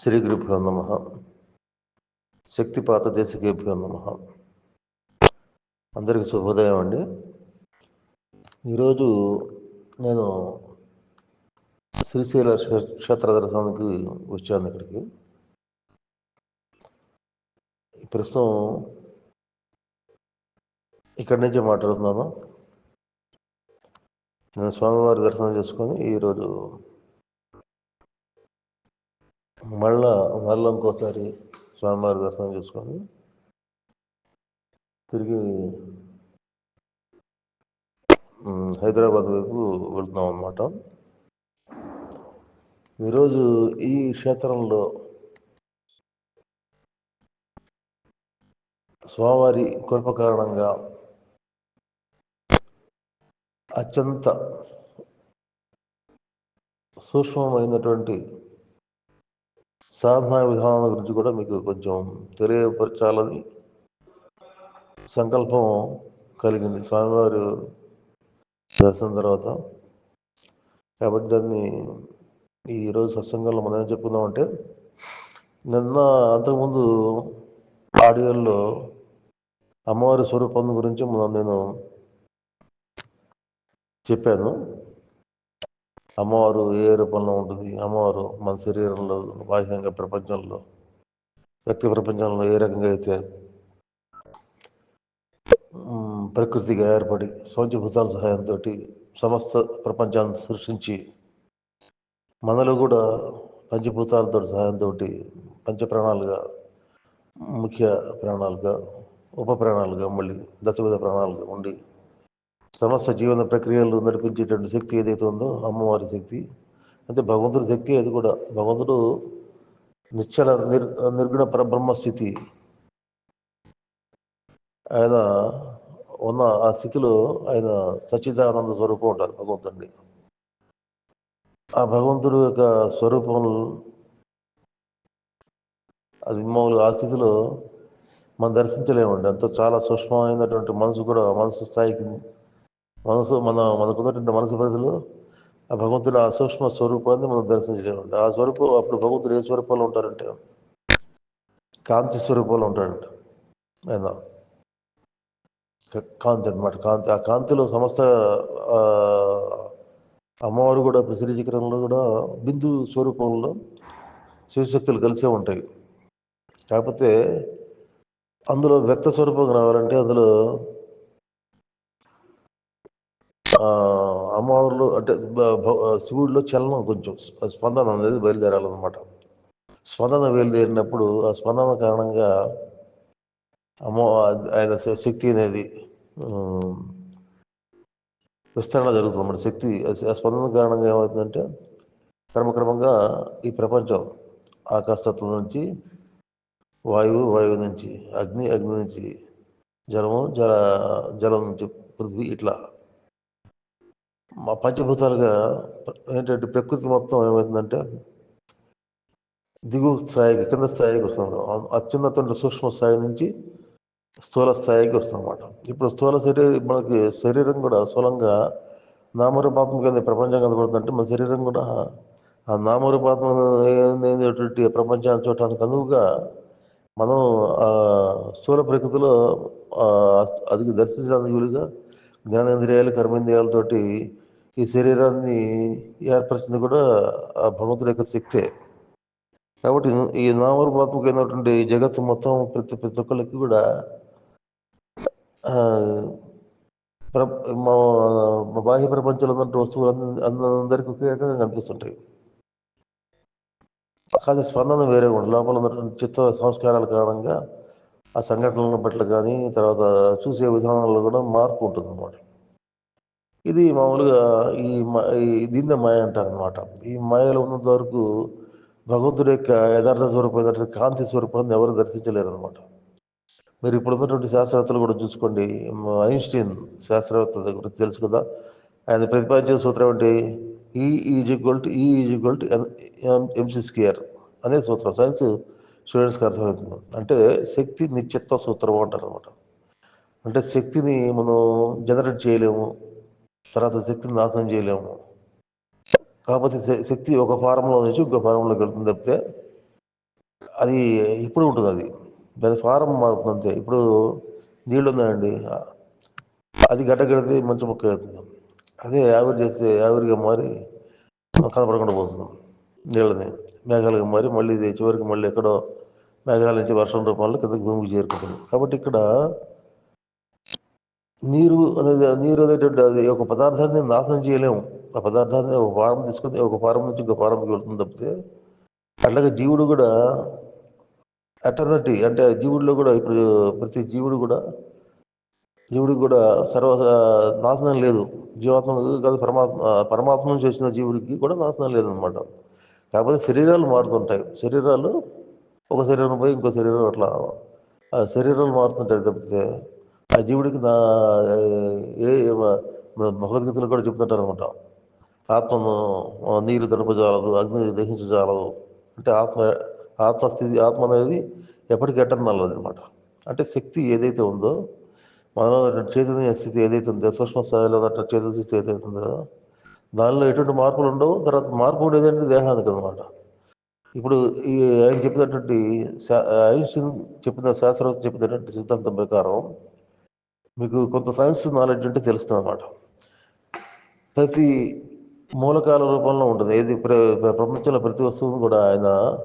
శ్రీ గురుభ్యో నమ. శక్తిపాత దేశకేభ్యో నమ. అందరికీ శుభోదయం అండి. ఈరోజు నేను శ్రీశైల క్షేత్ర దర్శనానికి వచ్చాను ఇక్కడికి. ప్రస్తుతం ఇక్కడి నుంచే మాట్లాడుతున్నాను. నేను స్వామివారి దర్శనం చేసుకొని ఈరోజు మళ్ళా మళ్ళీ ఇంకోసారి స్వామివారి దర్శనం చేసుకొని తిరిగి హైదరాబాద్ వైపు వెళ్తున్నాం అన్నమాట. ఈరోజు ఈ క్షేత్రంలో స్వామివారి కృప కారణంగా అత్యంత సూక్ష్మమైనటువంటి సాధనా విధానాల గురించి కూడా మీకు కొంచెం తెలియపరచాలని సంకల్పం కలిగింది. స్వామివారి దర్శనం తర్వాత కాబట్టి దాన్ని ఈరోజు సత్సంగంలో మనం ఏం చెప్పుకుందామంటే నిన్న అంతకుముందు ఆడియోల్లో అమ్మవారి స్వరూపం గురించి మనం నేను చెప్పాను. అమ్మవారు ఏ రూపంలో ఉంటుంది? అమ్మవారు మన శరీరంలో బాహ్యంగా ప్రపంచంలో వ్యక్తి ప్రపంచంలో ఏ రకంగా అయితే ప్రకృతిగా ఏర్పడి స్వంచభూతాల సహాయంతో సమస్త ప్రపంచాన్ని సృష్టించి మనలో కూడా పంచభూతాలతో సహాయంతో పంచ ప్రాణాలుగా ముఖ్య ప్రాణాలుగా ఉప ప్రాణాలుగా మళ్ళీ దశవిధ ప్రాణాలుగా ఉండి సమస్త జీవన ప్రక్రియలు నడిపించేటువంటి శక్తి ఏదైతే ఉందో అమ్మవారి శక్తి అంటే భగవంతుడి శక్తి అది కూడా. భగవంతుడు నిశ్చల నిర్ నిర్గుణ పరబ్రహ్మ స్థితి. ఆయన ఉన్న ఆ స్థితిలో ఆయన సచిదానంద స్వరూపం ఉంటారు భగవంతుడిని. ఆ భగవంతుడు యొక్క స్వరూపం అది మామూలుగా ఆ స్థితిలో మనం దర్శించలేమండి. అంత చాలా సూక్ష్మమైనటువంటి మనసు కూడా మనసు స్థాయికి మనసు మన మనకున్నటువంటి మనసు పరిధిలో ఆ భగవంతుడు ఆ సూక్ష్మ స్వరూపాన్ని మనం దర్శించగలండి ఆ స్వరూపం అప్పుడు భగవంతుడు ఏ స్వరూపంలో ఉంటారంటే కాంతి స్వరూపంలో ఉంటాడంట. ఆయన కాంతి అన్నమాట. కాంతి ఆ కాంతిలో సమస్త అమ్మవారు కూడా ఇప్పుడు కూడా బిందు స్వరూపంలో శివశక్తులు కలిసే ఉంటాయి. కాకపోతే అందులో వ్యక్త స్వరూపం రావాలంటే అందులో అమ్మవారిలో అంటే శివుడిలో చలనం కొంచెం. స్పందన అనేది బయలుదేరాలన్నమాట. స్పందన బయలుదేరినప్పుడు ఆ స్పందన కారణంగా అమ్మ ఆయన శక్తి అనేది విస్తరణ జరుగుతుంది మన శక్తి ఆ స్పందన కారణంగా ఏమవుతుందంటే క్రమక్రమంగా ఈ ప్రపంచం ఆకాశతత్వం నుంచి వాయువు వాయువు నుంచి అగ్ని అగ్ని నుంచి జలము జల జలం నుంచి పృథ్వీ ఇట్లా మా పంచభూతాలుగా ఏంటంటే ప్రకృతి మొత్తం ఏమవుతుందంటే దిగువ స్థాయికి కింద స్థాయికి వస్తాం అత్యున్నత సూక్ష్మ స్థాయి నుంచి స్థూల స్థాయికి వస్తాం అన్నమాట ఇప్పుడు స్థూల శరీరం మనకి శరీరం కూడా స్థూలంగా నామరూపాత్మకంగా ప్రపంచం కనబడుతుందంటే మన శరీరం కూడా ఆ నామరూపాత్మకమైనటువంటి ప్రపంచాన్ని చూడటానికి అనువుగా మనం ఆ స్థూల ప్రకృతిలో అది దర్శించడానికి వీలుగా జ్ఞానేంద్రియాలు కర్మేంద్రియాలతోటి ఈ శరీరాన్ని ఏర్పరిచింది కూడా ఆ భగవంతుడి యొక్క శక్తే. కాబట్టి ఈ నామరూపాత్మకమైనటువంటి జగత్తు మొత్తం ప్రతి ప్రతి ఒక్కరికి కూడా మా బాహ్య ప్రపంచంలో ఉన్నటువంటి వస్తువులు అందరికీ ఒకే రకంగా కనిపిస్తుంటాయి. కానీ స్పందన వేరే కూడా లోపల ఉన్నటువంటి చిత్త సంస్కారాల కారణంగా ఆ సంఘటనల పట్ల కానీ తర్వాత చూసే విధానాల్లో కూడా మార్పు ఉంటుంది అన్నమాట ఇది మామూలుగా ఈ మ- ఈ దీన్నే మాయ అంటారు అనమాట ఈ మాయలో ఉన్నంత వరకు భగవంతుడి యొక్క యథార్థ స్వరూపమైనటువంటి కాంతి స్వరూపాన్ని ఎవరు దర్శించలేరు అనమాట మీరు ఇప్పుడు ఉన్నటువంటి శాస్త్రవేత్తలు కూడా చూసుకోండి. ఐన్స్టీన్ శాస్త్రవేత్త గురించి తెలుసు కదా? ఆయన ప్రతిపాదించిన సూత్రం ఏంటి E is equal to E is equal to MC అనే సూత్రం. సైన్స్ స్టూడెంట్స్కి అర్థమవుతుంది. అంటే శక్తి నిత్యత్వ సూత్రం అంటారు అనమాట అంటే శక్తిని మనం జనరేట్ చేయలేము. తర్వాత శక్తిని నాశనం చేయలేము. కాకపోతే శక్తి ఒక ఫారంలో నుంచి ఇంకో ఫారంలోకి వెళ్తుంది తప్పితే అది ఇప్పుడు ఉంటుంది అది. దాని ఫారం మారుతుంది అంతే. ఇప్పుడు నీళ్ళు ఉన్నాయండి. అది గడ్డగడితే మంచి మొక్క అవుతుంది. అదే ఆవిరి చేస్తే ఆవిరిగా మారి కనపడకుండా పోతుంది. నీళ్ళని మేఘాలుగా మారి మళ్ళీ ఇది చివరికి మళ్ళీ ఎక్కడో మేఘాల నుంచి వర్షం రూపంలో కిందకి భూమికి చేరుకుంటుంది. కాబట్టి ఇక్కడ నీరు అనేది నీరు అనేటువంటి అది ఒక పదార్థాన్ని నాశనం చేయలేము. ఆ పదార్థాన్ని ఒక ఫారం తీసుకుని ఒక ఫారం నుంచి ఇంకో ఫారంకి వెళ్తుంది తప్పితే అట్లాగే జీవుడు కూడా అటర్నిటీ అంటే జీవుడిలో కూడా ఇప్పుడు ప్రతి జీవుడు కూడా జీవుడికి కూడా సర్వ నాశనం లేదు. జీవాత్మ కాదు పరమాత్మ పరమాత్మ నుంచి వచ్చిన జీవుడికి కూడా నాశనం లేదనమాట కాకపోతే శరీరాలు మారుతుంటాయి. శరీరాలు ఒక శరీరం పోయి ఇంకో శరీరం అట్లా ఆ శరీరాలు మారుతుంటాయి తప్పితే ఆ జీవుడికి నా ఏ మ- భగవద్గీతలో కూడా చెప్తుంటారు అనమాట ఆత్మను నీరు దడపజాలదు అగ్ని దహించజాలదు అంటే ఆత్మ ఆత్మస్థితి ఆత్మ అనేది ఎప్పటికీ ఎటర్నల్ అనమాట అంటే శక్తి ఏదైతే ఉందో మనలో చైతన్య స్థితి ఏదైతే ఉందో సూక్ష్మ స్థాయిలో ఉన్నటువంటి చైతన్య స్థితి ఏదైతే ఉందో దానిలో ఎటువంటి మార్పులు ఉండవు. తర్వాత మార్పు ఉండేది అంటే దేహానికి అనమాట ఇప్పుడు ఈ ఆయన చెప్పినటువంటి శా- ఐన్స్టీన్ చెప్పిన శాస్త్రవేత్త చెప్పినటువంటి సిద్ధాంతం ప్రకారం మీకు కొంత సైన్స్ నాలెడ్జ్ ఉంటే తెలుస్తుంది అనమాట ప్రతి మూలకాల రూపంలో ఉంటుంది. ఏది ప్ర- ప్రపంచంలో ప్రతి వస్తువును కూడా ఆయన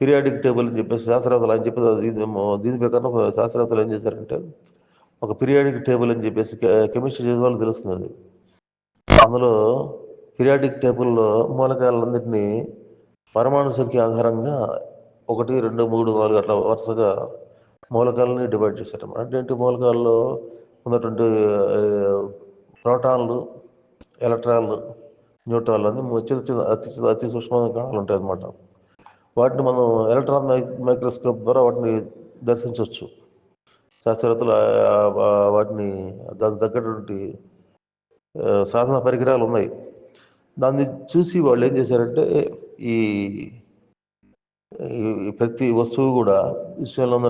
పీరియాడిక్ టేబుల్ అని చెప్పేసి శాస్త్రవేత్తలు అని చెప్పి అది. దీని ప్రకారం శాస్త్రవేత్తలు ఏం చేశారంటే ఒక పీరియాడిక్ టేబుల్ అని చెప్పేసి కెమిస్ట్రీ చదివే తెలుస్తుంది అది. అందులో పీరియాడిక్ టేబుల్లో మూలకాలన్నింటినీ పరమాణు సంఖ్య ఆధారంగా ఒకటి రెండు మూడు నాలుగు అట్లా వరుసగా మూలకాలని డివైడ్ చేశారు అంటే మూలకాల్లో ఉన్నటువంటి ప్రోటాన్లు ఎలక్ట్రాన్లు న్యూట్రాన్లు అన్ని చిన్న చిన్న అతి చిన్న అతి సూక్ష్మమైన కణాలు ఉంటాయి అన్నమాట వాటిని మనం ఎలక్ట్రాన్ మై మైక్రోస్కోప్ ద్వారా వాటిని దర్శించవచ్చు. శాస్త్రవేత్తలు వాటిని దానికి తగ్గటువంటి సాధన పరికరాలు ఉన్నాయి. దాన్ని చూసి వాళ్ళు ఏం చేశారంటే ఈ ప్రతి వస్తువు కూడా విశ్వంలో ఉన్న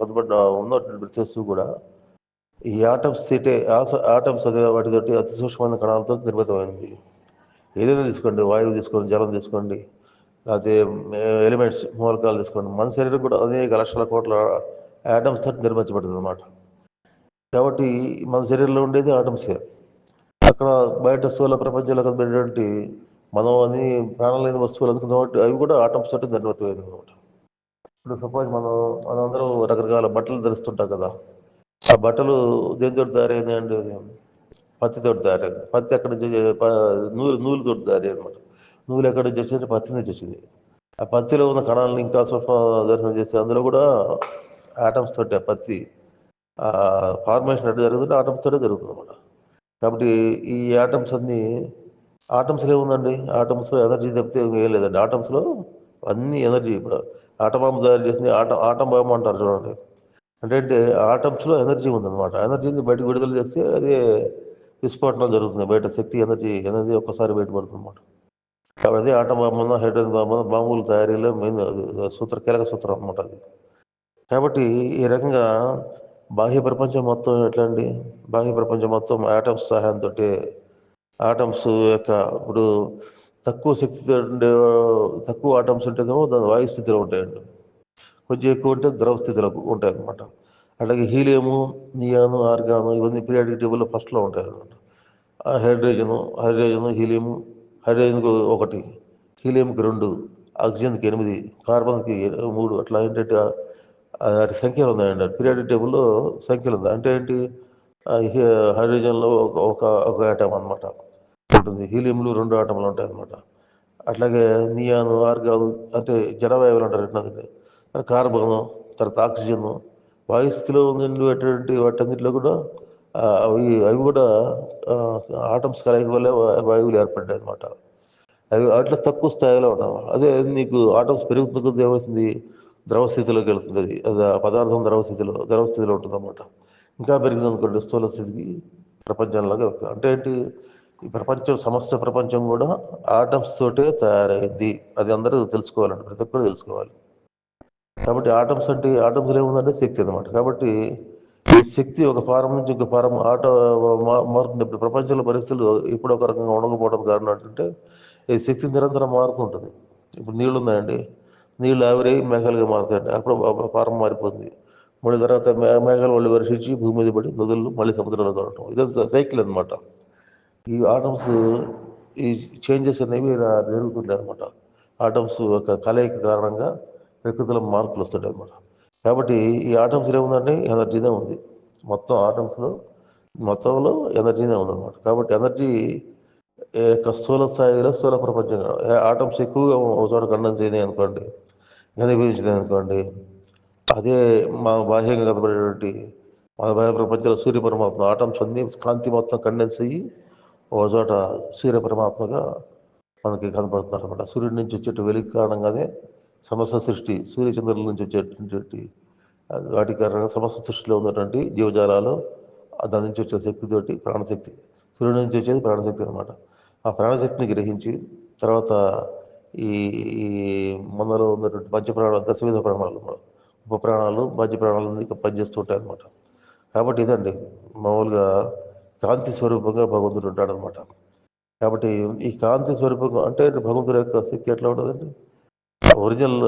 కదబడ్డ ఉన్నటువంటి ప్రతి వస్తువు కూడా ఈ ఆటమ్స్ తిట్టే ఆటమ్స్ అనే వాటితోటి అతి సూక్ష్మమైన కణాలతో నిర్మితమైంది. ఏదైనా తీసుకోండి వాయువు తీసుకోండి జలం తీసుకోండి లేకపోతే ఎలిమెంట్స్ మూలకాలు తీసుకోండి. మన శరీరం కూడా అనేక లక్షల కోట్ల ఆటమ్స్ తోటి నిర్మించబడింది అనమాట కాబట్టి మన శరీరంలో ఉండేది ఆటమ్సే. అక్కడ బయట స్థూల ప్రపంచంలో కనబడేటువంటి మనం అని ప్రాణాలైన వస్తువులు అనుకున్నటువంటి అవి కూడా ఆటమ్స్ తోటి నిర్మితమైంది అనమాట ఇప్పుడు సపోజ్ మనం మనందరం రకరకాల బట్టలు ధరిస్తుంటాం కదా. ఆ బట్టలు దేనితో తయారైంది అంటే అది? పత్తితో తయారైంది పత్తి ఎక్కడి నుంచి నూలు నూలు నూలుతో తయారైంది అనమాట నూలు ఎక్కడి నుంచి వచ్చిందంటే పత్తి నుంచి వచ్చింది. ఆ పత్తిలో ఉన్న కణాలను ఇంకా సూక్ష్మ దర్శనం చేస్తే అందులో కూడా ఆటమ్స్ తోటి ఆ పత్తి ఆ ఫార్మేషన్ ఎట్లా జరుగుతుంటే ఆటమ్స్ తోటే జరుగుతుంది అనమాట కాబట్టి ఈ ఆటమ్స్ అన్ని ఆటమ్స్లో ఏముందండి? ఆటమ్స్లో ఎనర్జీ తప్పితే ఏం లేదండి. ఆటమ్స్లో అన్ని ఎనర్జీ ఇప్పుడు ఆటం బాంబు తయారు చేసింది ఆట ఆటం బాంబు అంటారు చూడండి. అంటే అంటే ఆటమ్స్లో ఎనర్జీ ఉందన్నమాట. ఎనర్జీని బయటకు విడుదల చేస్తే అది విస్ఫోటనం జరుగుతుంది. బయట శక్తి ఎనర్జీ ఎనర్జీ ఒక్కసారి బయటపడుతుంది అనమాట కాబట్టి అదే ఆటం బాంబున హైడ్రోజన్ బాంబున బాంబుల తయారీలో మెయిన్ సూత్ర కీలక సూత్రం అనమాట అది. కాబట్టి ఈ రకంగా బాహ్య ప్రపంచం మొత్తం ఎట్లా అండి బాహ్య ప్రపంచం మొత్తం ఆటమ్స్ సహాయంతో ఆటమ్స్ యొక్క ఇప్పుడు తక్కువ శక్తితో ఉండే తక్కువ ఆటమ్స్ ఉంటేనేమో దాని వాయు స్థితిలో ఉంటాయండి. కొంచెం ఎక్కువ ఉంటే ద్రవ స్థితిలో ఉంటాయి అనమాట అలాగే హీలియము నియాను ఆర్గాను ఇవన్నీ పీరియాడిక్ టేబుల్లో ఫస్ట్లో ఉంటాయి అనమాట హైడ్రోజను హైడ్రోజను హీలియము హైడ్రోజన్కి ఒకటి హీలియంకి రెండు ఆక్సిజన్కి ఎనిమిది కార్బన్కి మూడు అట్లా ఏంటంటే ఆ- వాటి సంఖ్యలు ఉన్నాయండి. పీరియాడిక్ టేబుల్లో సంఖ్యలు ఉంది అంటే ఏంటి? హైడ్రోజన్లో ఒక ఒక ఒక ఆటం అనమాట ఉంటుంది. హీలియంలు రెండు ఆటంలు ఉంటాయి అనమాట అట్లాగే నియాను ఆర్గాను అంటే జడవాయువులు అంటారు. ఎట్లా కార్బను తర్వాత ఆక్సిజను వాయుస్థితిలో ఉండేటువంటి వాటన్నిటిలో కూడా అవి అవి కూడా ఆటమ్స్ కలయిక వల్ల వాయువులు ఏర్పడ్డాయి అనమాట అవి వాటిలో తక్కువ స్థాయిలో ఉన్నాం అదే నీకు ఆటమ్స్ పెరుగుతున్న కొద్ది ఏమవుతుంది? ద్రవ స్థితిలోకి అది. అది ఆ పదార్థం ద్రవ స్థితిలో ద్రవ స్థితిలో ఉంటుంది అనమాట ఇంకా పెరిగింది అనుకోండి స్థూల స్థితికి ప్రపంచంలాగా అంటే ఏంటి? ఈ ప్రపంచం సమస్త ప్రపంచం కూడా ఆటమ్స్ తోటే తయారైంది. అది అందరూ తెలుసుకోవాలండి. ప్రతి ఒక్కరు తెలుసుకోవాలి. కాబట్టి ఆటమ్స్ అంటే ఆటమ్స్లో ఏముందంటే శక్తి అనమాట కాబట్టి ఈ శక్తి ఒక ఫారం నుంచి ఇంకో ఫారం ఆట మా- మారుతుంది. ఇప్పుడు ప్రపంచంలో పరిస్థితులు ఇప్పుడు ఒక రకంగా ఉండకపోవడం కారణం ఏంటంటే ఈ శక్తి నిరంతరం మారుతుంటుంది ఇప్పుడు నీళ్ళు ఉన్నాయండి. నీళ్ళు ఆవిరై మేఘాలుగా మారుతాయండి. అప్పుడు ఫారం మారిపోతుంది. మళ్ళీ తర్వాత మేఘాలు మళ్ళీ వర్షించి భూమి మీద పడి నదులు మళ్ళీ సముద్రంలో కలవటం ఇదంతా సైకిల్ అనమాట ఈ ఆటమ్స్ ఈ చేంజెస్ అనేవి జరుగుతుండే అనమాట ఆటమ్స్ ఒక కలయిక కారణంగా ప్రకృతిలో మార్పులు వస్తుంటాయి కాబట్టి ఈ ఆటమ్స్లో ఏముందంటే ఎనర్జీనే ఉంది. మొత్తం ఆటమ్స్లో మొత్తంలో ఎనర్జీనే ఉందన్నమాట. కాబట్టి ఎనర్జీ యొక్క స్థూల స్థాయిలో స్థూల ప్రపంచం ఆటమ్స్ ఎక్కువగా ఒక చోట కండెన్స్ అయినాయి అనుకోండి ఘనీభవించినాయి అనుకోండి అదే మా బాహ్యంగా కనబడేటువంటి మన బాహ్య ప్రపంచంలో సూర్య పరమాత్మ ఆటమ్స్ అన్ని కాంతి మొత్తం కండెన్స్ అయ్యి ఒక చోట సూర్య పరమాత్మగా మనకి కనపడుతున్నారు అనమాట సూర్యుడి నుంచి వచ్చేట్టు వెలుగు కారణంగానే సమస్త సృష్టి సూర్యచంద్రుల నుంచి వచ్చేటువంటి వాటి కారణంగా సమస్త సృష్టిలో ఉన్నటువంటి జీవజాలాలు దాని నుంచి వచ్చే శక్తితోటి ప్రాణశక్తి సూర్యుడి నుంచి వచ్చేది ప్రాణశక్తి అనమాట ఆ ప్రాణశక్తిని గ్రహించి తర్వాత ఈ ఈ మనలో ఉన్నటువంటి పంచప్రాణాలు దశవిధ ప్రాణాలు ఉప ప్రాణాలు మధ్య ప్రాణాలు పనిచేస్తూ ఉంటాయి అనమాట కాబట్టి ఇదండి మామూలుగా కాంతి స్వరూపంగా భగవంతుడు ఉంటాడు అనమాట కాబట్టి ఈ కాంతి స్వరూపంగా అంటే భగవంతుడి యొక్క శక్తి ఎట్లా ఉంటుందండి? ఒరిజినల్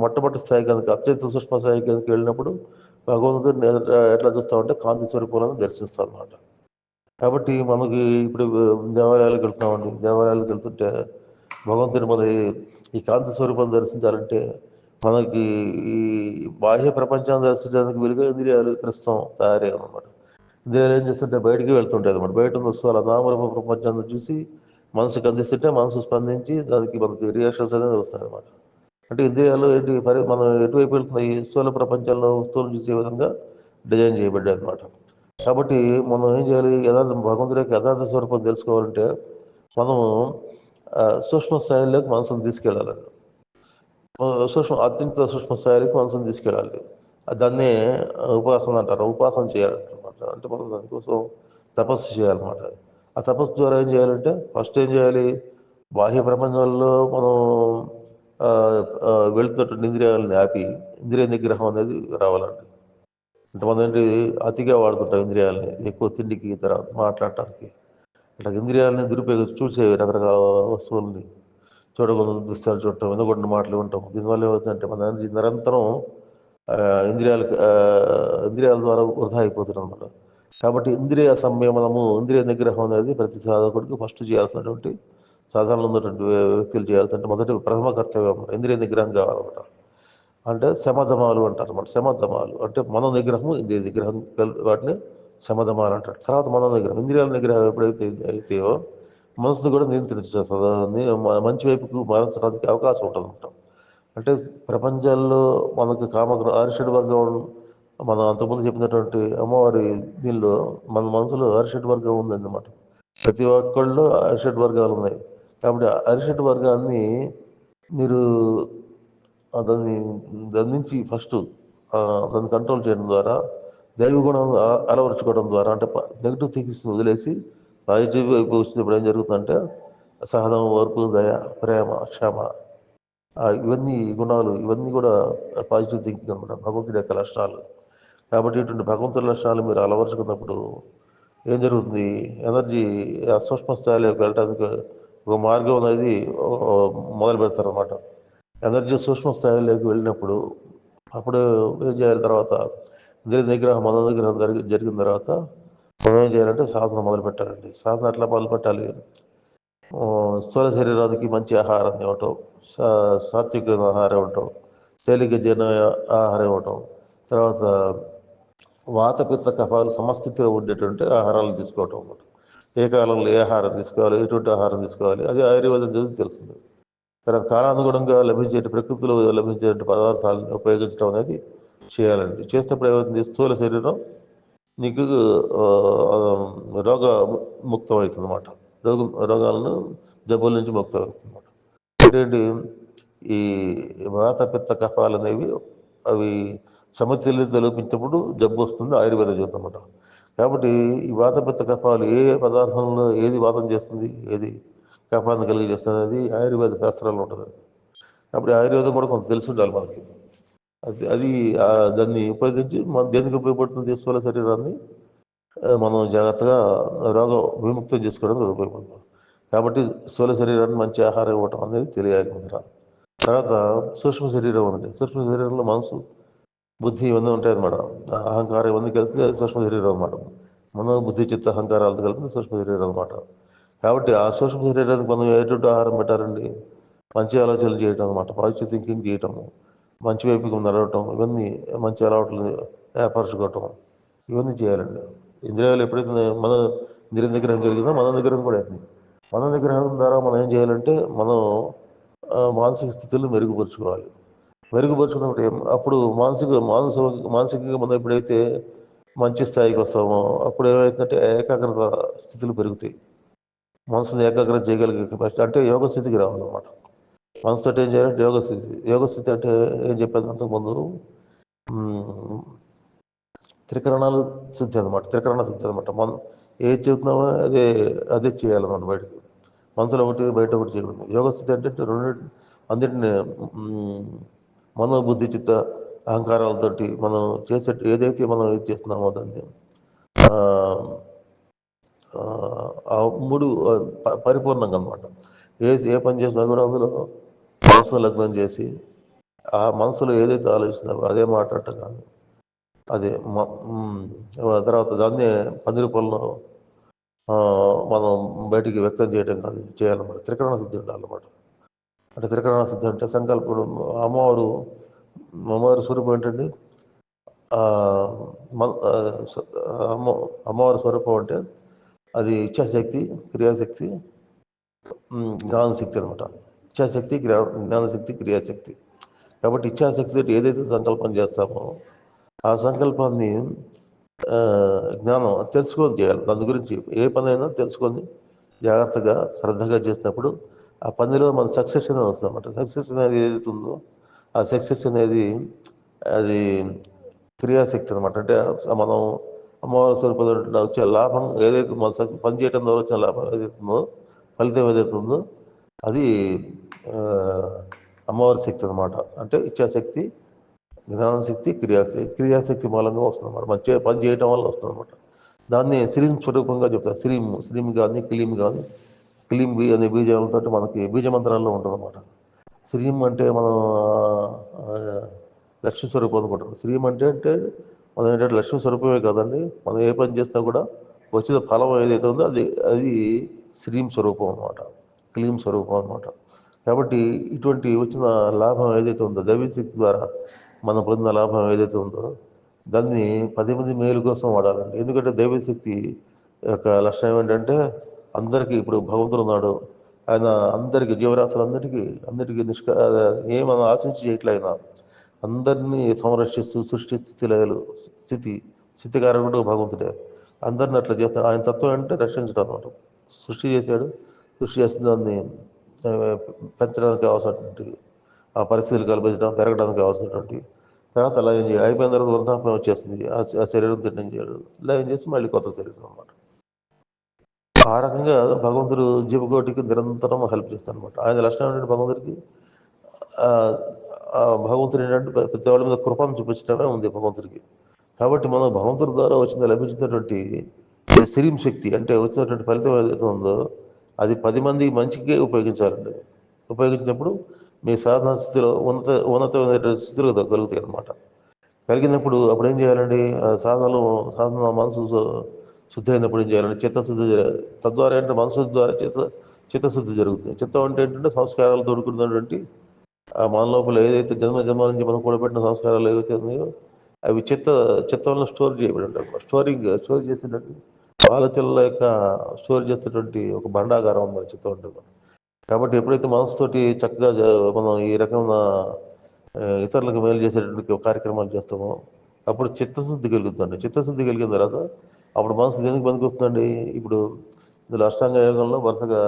మొట్టమొదటి స్థాయి కనుక అత్యంత సూక్ష్మ స్థాయి కనుక వెళ్ళినప్పుడు భగవంతుడిని ఎట్లా చూస్తామంటే కాంతి స్వరూపాలను దర్శిస్తాం అనమాట కాబట్టి మనకి ఇప్పుడు దేవాలయాలకు వెళ్తున్నామండి. దేవాలయాలకు వెళ్తుంటే భగవంతుని మన ఈ కాంతి స్వరూపాన్ని దర్శించాలంటే మనకి ఈ బాహ్య ప్రపంచాన్ని దర్శించడానికి వీలుగా ఇంద్రియాలు ప్రస్తుతం తయారయ్యాయి అనమాట ఇంద్రియాలు ఏం చేస్తుంటే బయటికి వెళ్తుంటాయి అనమాట బయట ఉన్న వస్తువుల నామరూప ప్రపంచాన్ని చూసి మనసుకు అందిస్తుంటే మనసు స్పందించి దానికి మనకి రియాక్షన్స్ అనేది వస్తాయి అనమాట అంటే ఇంద్రియాలు ఏంటి? పరి మనం ఎటువైపు వెళ్తున్నాయి? స్థూల ప్రపంచంలో వస్తువులు చూసే విధంగా డిజైన్ చేయబడ్డాయి అనమాట కాబట్టి మనం ఏం చేయాలి? యథార్థ భగవంతుడి యొక్క యథార్థ స్వరూపం తెలుసుకోవాలంటే మనం సూక్ష్మ స్థాయిలోకి మనసును తీసుకెళ్ళాలండి. సూక్ష్మ అత్యంత సూక్ష్మ స్థాయిలోకి మనసును తీసుకెళ్ళాలి. దాన్నే ఉపాసన అంటారు. ఉపాసన చేయాలన్నమాట. అంటే మనం దానికోసం తపస్సు చేయాలన్నమాట. ఆ తపస్సు ద్వారా ఏం చేయాలంటే ఫస్ట్ ఏం చేయాలి? బాహ్య ప్రపంచంలో మనం వెళుతున్నటువంటి ఇంద్రియాలని ఆపి ఇంద్రియ నిగ్రహం అనేది రావాలండి. అంటే మనం ఏంటి అతిగా వాడుతుంటాం ఇంద్రియాలని ఎక్కువ తిండికి తర్వాత మాట్లాడటానికి. ఇట్లా ఇంద్రియాలని దురుపయోగం చూసే రకరకాల వస్తువుల్ని చూడకుండా దృశ్యాలు చూడటం ఎందుకంటే మాటలు ఉంటాం దీనివల్ల ఏమవుతుందంటే మన నిరంతరం ఆ, ఇంద్రియాల ఇంద్రియాల ద్వారా వృధా అయిపోతున్నాం అనమాట కాబట్టి ఇంద్రియ సంయమనము ఇంద్రియ నిగ్రహం అనేది ప్రతి సాధకుడికి ఫస్ట్ చేయాల్సినటువంటి సాధారణ ఉన్నటువంటి వ్యక్తులు చేయాల్సిన మొదటి ప్రథమ కర్తవ్యం అన్నమాట. ఇంద్రియ నిగ్రహం కావాలన్నమాట. అంటే శమధమాలు అంటారు అనమాట శమధమాలు అంటే మన నిగ్రహము ఇంద్రియ నిగ్రహం వాటిని శమధమాలు అంటారు. తర్వాత మన నిగ్రహం ఇంద్రియాల నిగ్రహం ఎప్పుడైతే అయితేయో మనసును కూడా నియంత్రించేస్తుంది మంచి వైపుకు మారచడానికి అవకాశం ఉంటుంది అనమాట అంటే ప్రపంచంలో మనకు కామ అరిషడ్ వర్గం మనం అంతకుముందు చెప్పినటువంటి అమ్మవారి దీనిలో మన మనసులో అరిషడ్ వర్గం ఉందన్నమాట. ప్రతి ఒక్కళ్ళు అరిషడ్ వర్గాలు ఉన్నాయి. కాబట్టి ఆ అరిషడ్ వర్గాన్ని మీరు దాన్ని దాని నుంచి ఫస్ట్ దాన్ని కంట్రోల్ చేయడం ద్వారా దైవ గుణం అలవరుచుకోవడం ద్వారా అంటే నెగిటివ్ థింకింగ్స్ని వదిలేసి పాజిటివ్ వైపు వచ్చినప్పుడు ఏం జరుగుతుందంటే సహనం ఓర్పు దయ ప్రేమ క్షమ ఇవన్నీ గుణాలు ఇవన్నీ కూడా పాజిటివ్ థింకింగ్ అనమాట భగవంతుడి యొక్క లక్షణాలు. కాబట్టి ఇటువంటి భగవంతుల లక్షణాలు మీరు అలవరుచుకున్నప్పుడు ఏం జరుగుతుంది? ఎనర్జీ అసూక్ష్మ స్థాయిలోకి వెళ్ళడానికి ఒక మార్గం అనేది మొదలు పెడతారనమాట ఎనర్జీ సూక్ష్మ స్థాయిలోకి వెళ్ళినప్పుడు అప్పుడు ఏం చేయాలి తర్వాత? ఇంద్రియ నిగ్రహం మన నిగ్రహం జరిగి జరిగిన తర్వాత మనం ఏం చేయాలంటే సాధన మొదలు పెట్టాలండి. సాధన ఎట్లా మొదలు పెట్టాలి? స్థూల శరీరానికి మంచి ఆహారం ఇవ్వటం సా- సాత్విక ఆహారం ఇవ్వటం తేలిక జీర్ణ ఆహారం ఇవ్వటం తర్వాత వాత పిత్త కఫాలు సమస్థితిలో ఉండేటువంటి ఆహారాలు తీసుకోవటం అన్నమాట. ఏ కాలంలో ఏ ఆహారం తీసుకోవాలి ఎటువంటి ఆహారం తీసుకోవాలి అది ఆయుర్వేదం చదివి తెలుస్తుంది తర్వాత కాలానుగుణంగా లభించే ప్రకృతిలో లభించే పదార్థాలను ఉపయోగించడం అనేది చేయాలండి. చేసినప్పుడు ఏమవుతుంది స్థూల శరీరం నీకు రోగ ముక్తం అవుతుంది అన్నమాట రోగ రోగాలను జబ్బుల నుంచి ముక్తం అవుతుంది అన్నమాట ఏంటంటే ఈ వాత పిత్త కఫాలు అనేవి అవి సమతుల్యత తలపించినప్పుడు జబ్బు వస్తుంది ఆయుర్వేద జ్యోతి అన్నమాట కాబట్టి ఈ వాతపిత్త కఫాలు ఏ పదార్థంలో ఏది వాతం చేస్తుంది ఏది కఫాన్ని కలిగి చేస్తుంది ఆయుర్వేద శాస్త్రాల్లో ఉంటుంది. కాబట్టి ఆయుర్వేదం కూడా కొంత తెలిసి ఉండాలి మనకి. అది అది దాన్ని ఉపయోగించి మన దేనికి ఉపయోగపడుతుంది స్థూల శరీరాన్ని మనం జాగ్రత్తగా రోగ విముక్తం చేసుకోవడానికి అది ఉపయోగపడుతుంది. కాబట్టి స్థూల శరీరాన్ని మంచి ఆహారం ఇవ్వటం అనేది తెలియాలి ముందర. తర్వాత సూక్ష్మ శరీరం ఉంది సూక్ష్మ శరీరంలో మనసు బుద్ధి ఇవన్నీ ఉంటాయి అన్నమాట. ఆ అహంకారం ఇవన్నీ కలిసి సూక్ష్మ శరీరం అనమాట మనో బుద్ధి చిత్త అహంకారాలతో కలిపి సూక్ష్మ శరీరం అనమాట కాబట్టి ఆ సూక్ష్మ శరీరానికి మనం ఎటువంటి ఆహారం పెట్టారండి మంచి ఆలోచనలు చేయటం అనమాట పాజిటివ్ థింకింగ్ చేయటము మంచి వైపుకి నడవటం ఇవన్నీ మంచి అలవాట్లు ఏర్పరచుకోవటం ఇవన్నీ చేయాలండి. ఇంద్రియాలు ఎప్పుడైతే మన నిరంతగ్రహం నిగ్రహం కలిగిందో మన నిగ్రహం కూడా అయింది మన నిగ్రహం ద్వారా మనం ఏం చేయాలంటే మనం మానసిక స్థితిని మెరుగుపరుచుకోవాలి. మెరుగుపరుచుకున్నప్పుడు అప్పుడు మానసిక మానసిక మానసికంగా మనం ఎప్పుడైతే మంచి స్థాయికి వస్తామో అప్పుడు ఏమైతుందంటే ఏకాగ్రత స్థితులు పెరుగుతాయి. మనసుని ఏకాగ్రత చేయగలిగే కెపాసిటీ అంటే యోగ స్థితికి రావాలన్నమాట. మనసుతో ఏం చేయాలంటే యోగ స్థితి యోగ స్థితి అంటే ఏం చెప్పేది అంతకుముందు? త్రికరణాలు శుద్ధి అనమాట త్రికరణ శుద్ధి అనమాట మనం ఏది చెబుతున్నామో అదే అదే చేయాలన్నమాట బయటకి. మనసులో ఒకటి బయట ఒకటి చేయకూడదు. యోగ స్థితి అంటే రెండు అందరిని మనోబుద్ధి చిత్త అహంకారాలతోటి మనం చేసే ఏదైతే మనం ఏది చేస్తున్నామో దాన్ని ఆ, మూడు పరిపూర్ణంగా అనమాట ఏ ఏ పని చేసినా కూడా అందులో మనసును లగ్నం చేసి ఆ మనసులో ఏదైతే ఆలోచిస్తున్నామో అదే మాట్లాడటం కానీ అదే తర్వాత దాన్నే పది రూపాయలను మనం బయటికి వ్యక్తం చేయడం కాదు చేయాలన్నమాట. త్రికరణ శుద్ధి ఉండాలన్నమాట. అంటే త్రికరణ శుద్ధి అంటే సంకల్పం అమ్మవారు అమ్మవారి స్వరూపం ఏంటండి? అమ్మ అమ్మవారి స్వరూపం అంటే అది ఇచ్ఛాశక్తి క్రియాశక్తి జ్ఞానశక్తి అనమాట ఇచ్ఛాశక్తి జ్ఞా జ్ఞానశక్తి క్రియాశక్తి. కాబట్టి ఇచ్ఛాశక్తి ఏదైతే సంకల్పం చేస్తామో ఆ సంకల్పాన్ని జ్ఞానం తెలుసుకొని చేయాలి. దాని గురించి ఏ పనైనా తెలుసుకొని జాగ్రత్తగా శ్రద్ధగా చేసినప్పుడు ఆ పనిలో మన సక్సెస్ అనేది వస్తుంది అనమాట సక్సెస్ అనేది ఏదైతుందో ఉందో ఆ సక్సెస్ అనేది అది క్రియాశక్తి అనమాట అంటే మనం అమ్మవారి స్వరూపంలో వచ్చే లాభం ఏదైతే మన పని చేయడం ద్వారా వచ్చే లాభం ఏదైతుందో ఫలితం ఏదైతుందో అది అమ్మవారి శక్తి అనమాట అంటే ఇచ్చాశక్తి జ్ఞానశక్తి క్రియాశక్తి క్రియాశక్తి మూలంగా వస్తుంది మంచి పని చేయటం వల్ల వస్తుందన్నమాట. దాన్ని శ్రీం స్వరూపంగా చెప్తారు. శ్రీం శ్రీం కానీ క్లీం కానీ క్లీమ్ బి అనే బీజాలతో మనకి బీజమంత్రాల్లో ఉంటుంది అనమాట శ్రీం అంటే మనం లక్ష్మీ స్వరూపం అనుకుంటాం శ్రీం అంటే అంటే మనం ఏంటంటే లక్ష్మీ స్వరూపమే కాదండి. మనం ఏ పని చేసినా కూడా వచ్చిన ఫలం ఏదైతే ఉందో అది అది శ్రీం స్వరూపం అనమాట క్లీం స్వరూపం అనమాట కాబట్టి ఇటువంటి వచ్చిన లాభం ఏదైతే ఉందో దైవశక్తి ద్వారా మనం పొందిన లాభం ఏదైతే ఉందో దాన్ని పది మంది మేలు కోసం వాడాలండి. ఎందుకంటే దైవశక్తి యొక్క లక్షణం ఏంటంటే అందరికీ ఇప్పుడు భగవంతుడు ఉన్నాడు. ఆయన అందరికీ జీవరాశులందరికీ అందరికీ నిష్క ఏమన్నా ఆశించి చేయట్లే ఆయన అందరినీ సంరక్షిస్తూ సృష్టి స్థితిలయలు స్థితి స్థితికారకుడు భగవంతుడే. అందరిని అట్లా చేస్తాడు. ఆయన తత్వం అంటే రక్షించడం అనమాట సృష్టి చేశాడు. సృష్టి చేసిన దాన్ని పెంచడానికి అవసరమైనటువంటి ఆ పరిస్థితులు కల్పించడం పెరగడానికి అవసరమైనటువంటి తర్వాత లయం చేయడం అయిపోయిన తర్వాత వృద్ధాప్యం వచ్చేస్తుంది. ఆ శరీరం తిట్టం చేయడం. లయం చేసి మళ్ళీ కొత్త శరీరం అనమాట ఆ రకంగా భగవంతుడు జీవకోటికి నిరంతరం హెల్ప్ చేస్తాడు అనమాట ఆయన లక్షణం ఏంటంటే భగవంతుడికి భగవంతుడు ఏంటంటే ప్రతి వాళ్ళ మీద కృపను చూపించడమే ఉంది భగవంతుడికి. కాబట్టి మనం భగవంతుడి ద్వారా వచ్చిన లభించినటువంటి స్త్రీం శక్తి అంటే వచ్చినటువంటి ఫలితం ఏదైతే ఉందో అది పది మంది మంచికే ఉపయోగించాలండి. ఉపయోగించినప్పుడు మీ సాధన స్థితిలో ఉన్నత ఉన్నతమైనటువంటి స్థితిలో కలుగుతాయి అన్నమాట కలిగినప్పుడు అప్పుడు ఏం చేయాలండి? ఆ సాధనలో సాధన మనసు శుద్ధమైనప్పుడు ఏం చేయాలంటే చిత్తశుద్ధి తద్వారా ఏంటంటే మనసు ద్వారా చిత్త చిత్తశుద్ధి జరుగుతుంది. చిత్తం అంటే ఏంటంటే సంస్కారాలు తోడుకున్నటువంటి ఆ మన లోపల ఏదైతే జన్మ జన్మ నుంచి మనం కూడబెట్టిన సంస్కారాలు ఏవైతే ఉన్నాయో అవి చిత్త చిత్తంలో స్టోర్ చేయబడి ఉంటుంది స్టోరింగ్ స్టోర్ చేసినట్టు ఆలోచనల యొక్క స్టోర్ చేసేటువంటి ఒక భండాగారం ఉంది చిత్తం ఉంటుంది కాబట్టి ఎప్పుడైతే మనసుతోటి చక్కగా మనం ఈ రకమైన ఇతరులకు మేలు చేసేటువంటి కార్యక్రమాలు చేస్తామో అప్పుడు చిత్తశుద్ధి కలుగుతుందండి చిత్తశుద్ధి కలిగిన తర్వాత అప్పుడు మనసు దేనికి పనికొస్తుందండి? ఇప్పుడు ఇందులో అష్టాంగ యోగంలో వరుసగా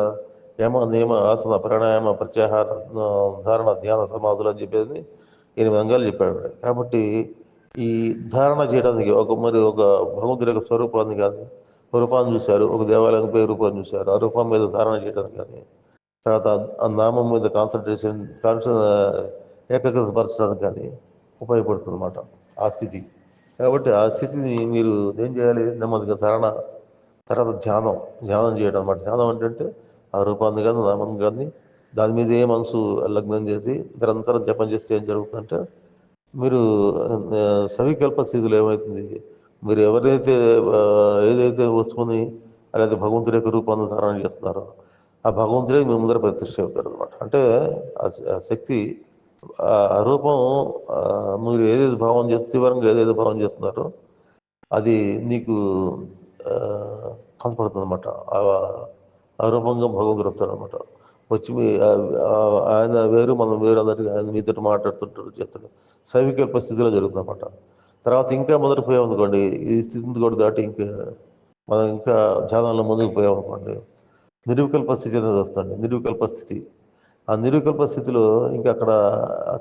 యమ నియమ ఆసన ప్రాణాయామ ప్రత్యాహార ధారణ ధ్యాన సమాధులు అని చెప్పేది ఎనిమిది అంగాలు చెప్పాడు. కాబట్టి ఈ ధారణ చేయడానికి ఒక మరి ఒక భగవంతుడి యొక్క స్వరూపాన్ని కానీ రూపాన్ని చూశారు. ఒక దేవాలయం పై రూపాన్ని చూశారు. ఆ రూపం మీద ధారణ చేయడానికి కానీ తర్వాత ఆ నామం మీద కాన్సన్ట్రేషన్ కాన్సన్ ఏకాగ్రత పరచడానికి కానీ ఉపయోగపడుతుంది అన్నమాట ఆ స్థితి. కాబట్టి ఆ స్థితిని మీరు ఏం చేయాలి? నెమ్మదిగా ధారణ తర్వాత ధ్యానం ధ్యానం చేయడం అనమాట ధ్యానం అంటే ఆ రూపాన్ని కానీ నామాన్ని కానీ దాని మీదే మనసు లగ్నం చేసి నిరంతరం జపం చేస్తే ఏం జరుగుతుందంటే మీరు సవికల్ప స్థితిలో ఏమవుతుంది మీరు ఎవరైతే ఏదైతే వస్తువుని అలాగే భగవంతుడి యొక్క రూపాన్ని ధారణ చేస్తున్నారో ఆ భగవంతుడే మీ ముందర ప్రతిష్ట అవుతాడు అనమాట అంటే ఆ ఆ శక్తి ఆ రూపం మీరు ఏదైతే భావం చేస్తే తీవ్రంగా ఏదైతే భావం చేస్తున్నారో. అది నీకు కనపడుతుంది అనమాట ఆ రూపంగా భగవంతుడు వస్తాడు అనమాట వచ్చి మీ ఆయన వేరు మనం వేరు అందరికీ ఆయన మీతో మాట్లాడుతుంటాడు చేస్తాడు సైవికల్ప స్థితిలో జరుగుతుంది అనమాట తర్వాత ఇంకా మొదటి పోయామనుకోండి ఈ స్థితిని కూడా దాటి ఇంకా మనం ఇంకా ధ్యానంలో ముందుకు పోయామనుకోండి నిర్వికల్ప స్థితి అనేది వస్తుంది. నిర్వికల్ప స్థితి. ఆ నిరుకల్ప స్థితిలో ఇంకా అక్కడ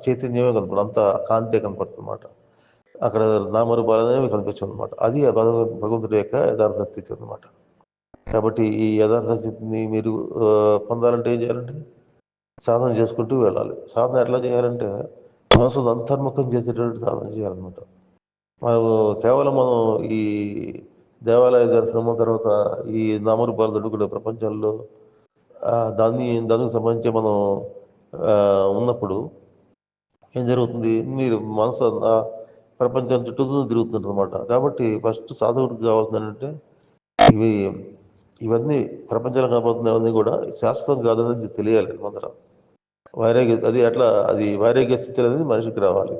చైతన్యమే కనపడు అంత కాంతే కనపడుతుందన్నమాట. అక్కడ నామరూపాలనేవి కనిపించవు అనమాట అది భగవ- భగవంతుడి యొక్క యథార్థ స్థితి అన్నమాట. కాబట్టి ఈ యథార్థ స్థితిని మీరు పొందాలంటే ఏం చేయాలంటే సాధన చేసుకుంటూ వెళ్ళాలి. సాధన ఎట్లా చేయాలంటే మనసు అంతర్ముఖం చేసేటట్టు సాధన చేయాలన్నమాట. మనం కేవలం మనం ఈ దేవాలయ దర్శనము తర్వాత ఈ నామరూపాలు దొడుకునే ప్రపంచంలో దాన్ని దానికి సంబంధించి మనం ఉన్నప్పుడు ఏం జరుగుతుంది? మీరు మనసు ప్రపంచం చుట్టూ తిరుగుతుంది అనమాట కాబట్టి ఫస్ట్ సాధకుడికి కావాల్సింది ఏంటంటే ఇవి ఇవన్నీ ప్రపంచంలో అవన్నీ కూడా శాశ్వతం కాదనేది తెలియాలి మొదట వైరాగ్య అది ఎట్లా అది వైరాగ్య స్థితి అనేది మనిషికి రావాలి.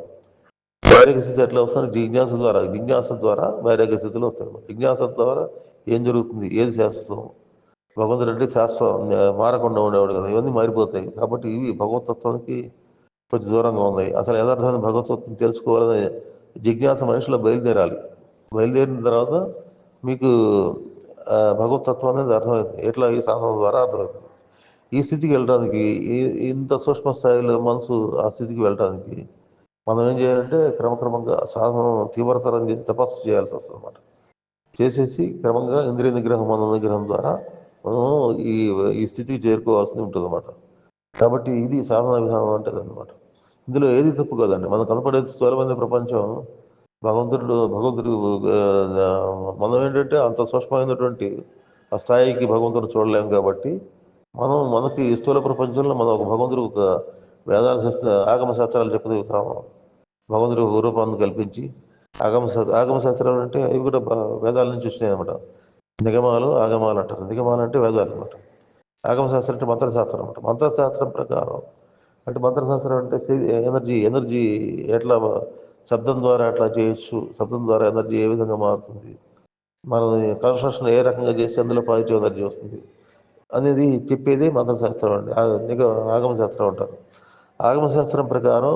వైరాగ్య స్థితి ఎట్లా వస్తుంది? జిజ్ఞాస ద్వారా జిజ్ఞాస ద్వారా వైరాగ్య స్థితిలో వస్తుంది జిజ్ఞాస ద్వారా ఏం జరుగుతుంది? ఏది శాశ్వతం? భగవంతుడు అంటే శాస్త్రం మారకుండా ఉండేవాడు కదా ఇవన్నీ మారిపోతాయి. కాబట్టి ఇవి భగవతత్వానికి కొద్ది దూరంగా ఉన్నాయి. అసలు యథార్థమైన భగవతత్వం తెలుసుకోవాలనే జిజ్ఞాస మనిషిలో బయలుదేరాలి. బయలుదేరిన తర్వాత మీకు భగవతత్వం అనేది అర్థమవుతుంది. ఎట్లా ఈ సాధన ద్వారా అర్థమవుతుంది. ఈ స్థితికి వెళ్ళడానికి ఇంత సూక్ష్మ స్థాయిలో మనసు ఆ స్థితికి వెళ్ళడానికి మనం ఏం చేయాలంటే క్రమక్రమంగా సాధన తీవ్రతరం చేసి తపస్సు చేయాల్సి వస్తుంది అనమాట చేసేసి క్రమంగా ఇంద్రియ నిగ్రహం మన నిగ్రహం ద్వారా మనం ఈ ఈ స్థితికి చేరుకోవాల్సి ఉంటుంది అనమాట కాబట్టి ఇది సాధన విధానం అంటే అనమాట ఇందులో ఏది తప్పు కాదండి. మనం కనపడే స్థూలమైన ప్రపంచం భగవంతుడు భగవంతుడు మనం ఏంటంటే అంత సూక్ష్మమైనటువంటి ఆ స్థాయికి భగవంతుడు చూడలేము కాబట్టి మనం మనకి స్థూల ప్రపంచంలో మనం ఒక భగవంతుడు ఒక వేదాల శాస్త్ర ఆగమ శాస్త్రాలు చెప్పగలుగుతాము భగవంతుడు రూపాన్ని కల్పించి ఆగమ శాస్త్ర ఆగమ శాస్త్రాలు అంటే అవి కూడా వేదాల నుంచి వచ్చినాయి అనమాట నిగమాలు ఆగమాలు అంటారు. నిగమాలు అంటే వేదాలు అనమాట ఆగమశాస్త్రం అంటే మంత్రశాస్త్రం అనమాట మంత్రశాస్త్రం ప్రకారం అంటే మంత్రశాస్త్రం అంటే ఎనర్జీ ఎనర్జీ ఎట్లా శబ్దం ద్వారా ఎట్లా చేయొచ్చు. శబ్దం ద్వారా ఎనర్జీ ఏ విధంగా మారుతుంది? మనం కన్స్ట్రక్షన్ ఏ రకంగా చేస్తే అందులో పాజిటివ్ ఎనర్జీ వస్తుంది? అనేది చెప్పేది మంత్రశాస్త్రం అండి. నిగ ఆగమశాస్త్రం అంటారు. ఆగమశాస్త్రం ప్రకారం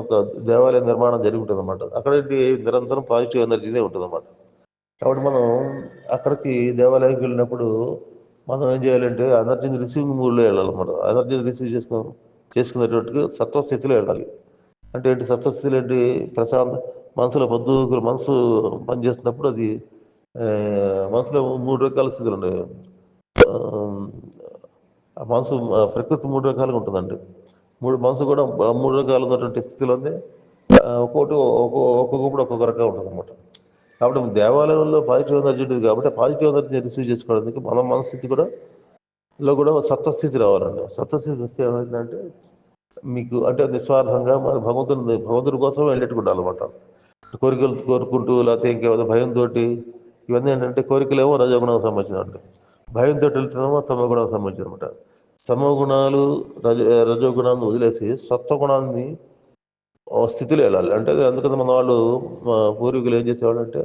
ఒక దేవాలయ నిర్మాణం జరుగుతుంది అన్నమాట అనమాట అక్కడ నిరంతరం పాజిటివ్ ఎనర్జీనే ఉంటుంది అనమాట కాబట్టి మనం అక్కడికి దేవాలయానికి వెళ్ళినప్పుడు మనం ఏం చేయాలంటే ఎనర్జీని రిసీవింగ్ మూడ్లో వెళ్ళాలన్నమాట. ఎనర్జీని రిసీవ్ చేసుకుని చేసుకునేటట్టుగా సత్వస్థితిలో వెళ్ళాలి. అంటే ఏంటి? సత్వస్థితిలో ఏంటి? ప్రశాంత మనసులో పొద్దు మనసు పనిచేస్తున్నప్పుడు అది మనసులో మూడు రకాల స్థితులు ఉన్నాయి. ఆ, మనసు ఆ, ప్రకృతి మూడు రకాలుగా ఉంటుందండి. మూడు మనసు కూడా మూడు రకాలు ఉన్నటువంటి స్థితిలోనే ఉంది ఒక్కొక్కటి ఒక్కొక్క ఒక్కొక్కప్పుడు ఒక్కొక్క రకంగా ఉంటుంది అనమాట కాబట్టి దేవాలయంలో పాజిటివ్ ఎనర్జీ ఉంటుంది కాబట్టి పాజిటివ్ ఎనర్జీ రిసీవ్ చేసుకోవడానికి మన మనస్థితి కూడా లో కూడా సత్వస్థితి రావాలండి. సత్వస్థితి వస్తే ఏమైందంటే మీకు అంటే నిస్వార్థంగా మన భగవంతుని భగవంతుడి కోసం వెళ్ళేట్టుకు అనమాట కోరికలు కోరుకుంటూ లేకపోతే ఇంకేమైనా భయంతో ఇవన్నీ ఏంటంటే కోరికలేమో సంబంధించిన సంబంధించినవి భయంతో వెళ్తున్నామో తమ సంబంధించిన అనమాట తమ గుణాలు రజ రజోగుణాన్ని వదిలేసి సత్వగుణాన్ని స్థితిలో వెళ్ళాలి. అంటే అందుకని మన వాళ్ళు మా పూర్వీకులు ఏం చేసేవాళ్ళు అంటే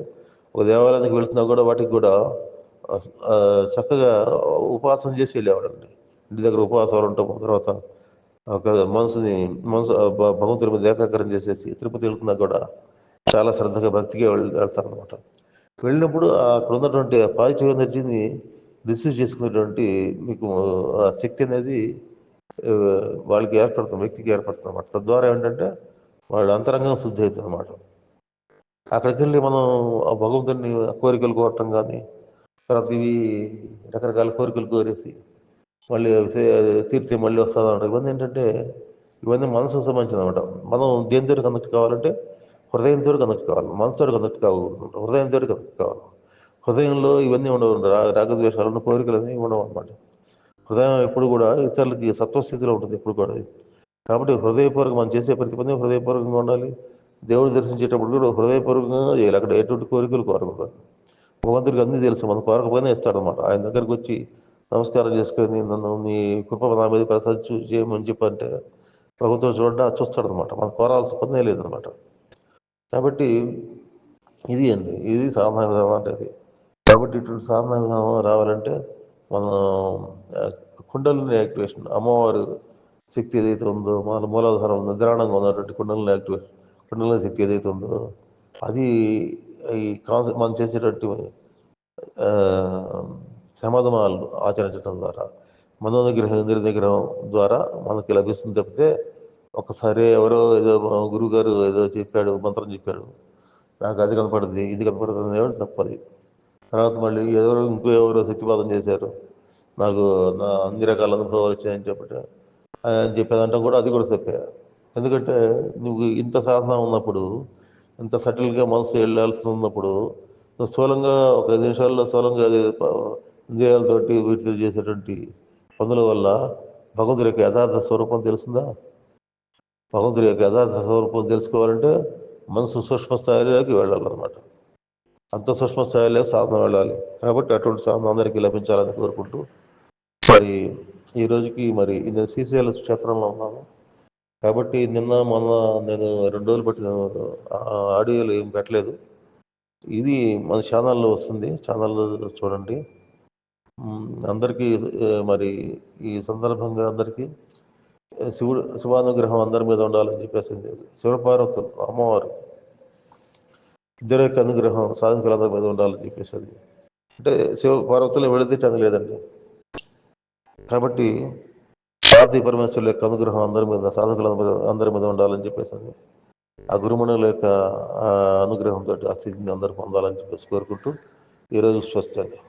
ఒక దేవాలయానికి వెళ్తున్నా కూడా వాటికి కూడా చక్కగా ఉపాసన చేసి వెళ్ళేవాడండి ఇంటి దగ్గర ఉపవాసాలు ఉంటాము తర్వాత ఒక మనసుని మనసు భగవంతుడి మీద ఏకాగ్రం చేసేసి తిరుపతి వెళ్తున్నా కూడా చాలా శ్రద్ధగా భక్తిగా వెళ్తారు వెళ్తారనమాట వెళ్ళినప్పుడు అక్కడ ఉన్నటువంటి పాజిటివ్ ఎనర్జీని రిసీవ్ చేసుకునేటువంటి మీకు ఆ శక్తి అనేది వాళ్ళకి ఏర్పడుతుంది వ్యక్తికి ఏర్పడుతుంది అనమాట తద్వారా ఏంటంటే వాళ్ళ అంతరంగం శుద్ధి అవుతుంది అనమాట అక్కడికి వెళ్ళి మనం ఆ భగవంతుడిని కోరికలు కోరటం కానీ తర్వాత ఇవి రకరకాల కోరికలు కోరేసి మళ్ళీ అవి తీర్చి మళ్ళీ వస్తుంది అనమాట ఇవన్నీ ఏంటంటే ఇవన్నీ మనసుకు సంబంధించింది అనమాట మనం దేనితో కనెక్ట్ కావాలంటే హృదయంతో కనెక్ట్ కావాలి. మనసుతో కనెక్ట్ కాకూడదు. హృదయంతో కనెక్ట్ కావాలి. హృదయంలో ఇవన్నీ ఉండవు. రాగద్వేషాలను కోరికలు అనేవి ఉండవు అనమాట హృదయం ఎప్పుడు కూడా ఇతరులకి సత్వస్థితిలో ఉంటుంది. ఎప్పుడు కూడా అది. కాబట్టి హృదయపూర్వక మనం చేసే ప్రతి పని హృదయపూర్వకంగా ఉండాలి. దేవుడు దర్శించేటప్పుడు కూడా హృదయపూర్వకంగా చేయాలి. అక్కడ ఎటువంటి కోరికలు కోరకూడదు. భగవంతుడికి అన్నీ తెలుసు. మన కోరకపోయినా ఇస్తాడనమాట. ఆయన దగ్గరికి వచ్చి నమస్కారం చేసుకొని నన్ను మీ కృప నా మీద ప్రసాదించు చేయమని చెప్పంటే భగవంతుడు చూడ చూస్తాడనమాట. మనం కోరాల్సిన పనే లేదనమాట. కాబట్టి ఇది అండి. ఇది సాధన విధానం అంటే అది. కాబట్టి ఇటువంటి సాధన విధానం రావాలంటే మనం కుండలిని యాక్టివేషన్ అమ్మవారు శక్తి ఏదైతే ఉందో మన మూలాధారం నిద్రాణంగా ఉన్నటువంటి కుండలని యాక్టివేట్ కుండలని శక్తి ఏదైతే ఉందో అది ఈ కాన్సెప్ట్ మనం చేసేటటువంటి సమాధమాలు ఆచరించడం ద్వారా మనోనిగ్రహం ఇంద్రనిగ్రహం ద్వారా మనకి లభిస్తుంది తప్పితే ఒకసారి ఎవరో ఏదో గురువు గారు ఏదో చెప్పాడు మంత్రం చెప్పాడు నాకు అది కనపడింది ఇది కనపడుతుంది అనేవాడు తప్పది. తర్వాత మళ్ళీ ఎవరో ఇంకో ఎవరో శక్తిపాతం చేశారు నాకు నా అన్ని రకాల అనుభవాలు వచ్చాయని చెప్పట. అని చెప్పేదంటే కూడా అది కూడా తప్పే. ఎందుకంటే నువ్వు ఇంత సాధన ఉన్నప్పుడు ఇంత సటిల్గా మనసు వెళ్ళాల్సి ఉన్నప్పుడు స్థూలంగా ఒక ఐదు నిమిషాల్లో స్థూలంగా అది ఇంద్రియాలతోటి వీటితో చేసేటువంటి పనుల వల్ల భగవంతుడి యొక్క యథార్థ స్వరూపం తెలుస్తుందా? భగవంతుడి యొక్క యథార్థ స్వరూపం తెలుసుకోవాలంటే మనసు సూక్ష్మ స్థాయిలోకి వెళ్ళాలన్నమాట. అంత సూక్ష్మ స్థాయిలో సాధన వెళ్ళాలి. కాబట్టి అటువంటి సాధన అందరికీ లభించాలని కోరుకుంటూ మరి ఈ రోజుకి మరి నేను శ్రీశైల క్షేత్రంలో ఉన్నాను కాబట్టి నిన్న మొన్న నేను రెండు రోజులు బట్టి ఆడియోలు ఏం పెట్టలేదు. ఇది మన ఛానల్లో వస్తుంది. ఛానల్లో చూడండి. అందరికీ మరి ఈ సందర్భంగా అందరికీ శివుడు శివానుగ్రహం అందరి మీద ఉండాలని చెప్పేసింది శివపార్వతులు అమ్మవారు ఇద్దరు యొక్క అనుగ్రహం సాధకులందరి మీద ఉండాలని చెప్పేసింది అంటే శివ పార్వతులు విడదీయటం లేదండి. కాబట్టి పార్వతీ పరమేశ్వరుల యొక్క అనుగ్రహం అందరి మీద సాధకులందరి అందరి మీద ఉండాలని చెప్పేసింది ఆ గురుమణుల యొక్క అనుగ్రహంతో ఆ స్థితిని అందరూ పొందాలని చెప్పేసి కోరుకుంటూ ఈరోజు స్వస్తి అండి